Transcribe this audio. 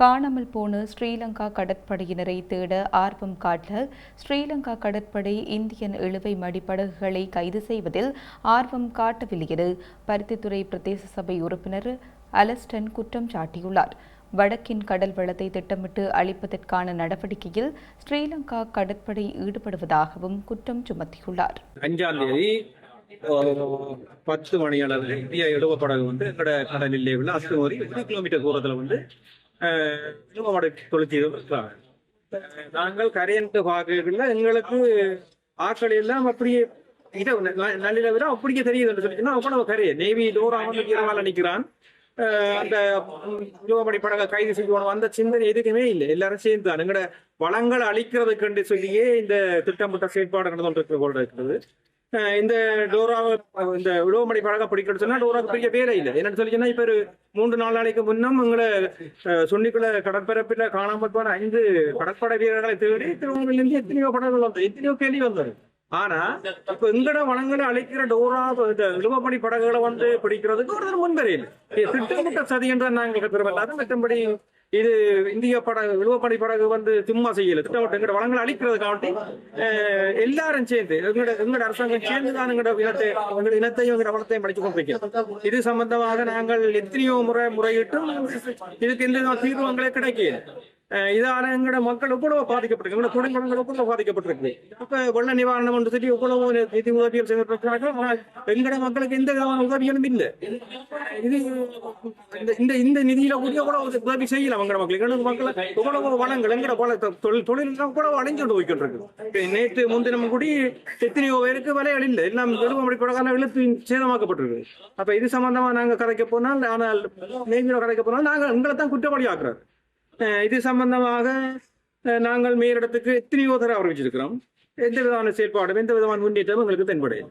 காணாமல் போன ஸ்ரீலங்கா கடற்படையினரை தேட ஆர்வம் காட்ட ஸ்ரீலங்கா கடற்படை இந்தியன் இழுவை மடிப்படகுகளை கைது செய்வதில் ஆர்வம் காட்டவில்லை என பருத்தித்துறை பிரதேச சபை உறுப்பினர் அலஸ்டன் குற்றம் சாட்டியுள்ளார். வடக்கின் கடல் வளத்தை திட்டமிட்டு அளிப்பதற்கான நடவடிக்கையில் ஸ்ரீலங்கா கடற்படை ஈடுபடுவதாகவும் குற்றம் சுமத்தியுள்ளார். அஞ்சாம் தேதி பத்து மணி அளவில் இந்தியா வந்து கடலில் உள்ள அஸ்துமோரி ஒரு கிலோமீட்டர் தூரத்தில் வந்து எழுவப்படை தொழிற்சி இருக்கிறாங்க நாங்கள் கரையன்ட்டு பார்க்கல எங்களுக்கு ஆட்கள் எல்லாம் அப்படியே இதை நல்ல விட அப்படியே தெரியுது என்று சொல்லிச்சுன்னா அவ்வளவு கரையை நேவி டோரா நிக்கிறான். கீரவால நிற்கிறான் அந்த யுவமணி படகை கைது செய்யணும் அந்த சிந்தனை எதுக்குமே இல்லை. எல்லாரும் சேர்ந்து தான் எங்கட வளங்களை அழிக்கிறதுக்கு சொல்லியே இந்த திட்டமிட்ட செயற்பாடு நடந்து கொண்டிருக்கிறது இந்த டோரா இந்த உழவுமடை பழக பிடிக்கிறது சொன்னா டோரா பெரிய வேலை இல்லை. என்னன்னு சொல்லி இப்ப ஒரு மூன்று நாலு நாளைக்கு முன்னும் எங்களை சொன்னிக்குள்ள கடற்பரப்பில் காணாமல் போன ஐந்து கடற்படை வீரர்களை தேடி திருவண்ணாமலையிலிருந்து எத்தனையோ படங்கள் வந்தது எத்தனையோ கேள்வி வந்தது. ஆனா இப்ப எங்கட வளங்களை அழைக்கிற டோரா இந்த இழுவப்படி படகுகளை வந்து பிடிக்கிறதுக்கு ஒரு முன்வரையில் திட்டமிட்ட சதி என்று நாங்கள் பெருமல்லாத மற்றபடி இது இந்திய படகு இழுவப்படி படகு வந்து சும்மா செய்யல. திட்டமிட்ட எங்கட வளங்களை அழிக்கிறதுக்காண்டி எல்லாரும் சேர்ந்து எங்கட எங்கட அரசாங்கம் சேர்ந்து தான் எங்கட இனத்தை எங்கட இனத்தையும் எங்கட வளத்தையும் படிச்சு கொண்டிருக்கிறோம் இது சம்பந்தமாக நாங்கள் எத்தனையோ முறை முறையிட்டும் இதுக்கு எந்த தீர்வு எங்களுக்கு கிடைக்கல. இதால எங்கட மக்கள் எவ்வளவு பாதிக்கப்பட்டிருக்கு. எங்களோட குடும்பங்கள் எவ்வளவு பாதிக்கப்பட்டிருக்கு. இப்ப வெள்ள நிவாரணம் என்று சொல்லி எவ்வளவு நிதி உதவிகள் செய்திருக்கிறார்கள் ஆனால் எங்கட மக்களுக்கு எந்த விதமான உதவிகளும் இல்லை. இது இந்த- இந்த இந்த நிதியில கூட எவ்வளவு உதவி செய்யலாம் எங்கட மக்களுக்கு எங்கட மக்கள் எவ்வளவு வளங்கள் எங்கட பல தொழில் தொழில் எவ்வளவு அடைஞ்சு கொண்டு போய்கிட்டு இருக்கு நேற்று முன்தினம் கூடி எத்தனையோ பேருக்கு வலைகள் இல்லை. எல்லாம் வெறுமடி படகால இழுத்து சேதமாக்கப்பட்டிருக்கு. அப்ப இது சம்பந்தமா நாங்க கதைக்க போனால் ஆனால் நேர்மையில கதைக்க போனால் நாங்கள் எங்களை தான் குற்றவாளி ஆக்குறாரு இது சம்பந்தமாக நாங்கள் மேலிடத்துக்கு எத்தனையோ தர அறிவிச்சிருக்கிறோம் எந்த விதமான செயற்பாடும் எந்த விதமான முன்னேற்றமும் எங்களுக்கு தென்படையும்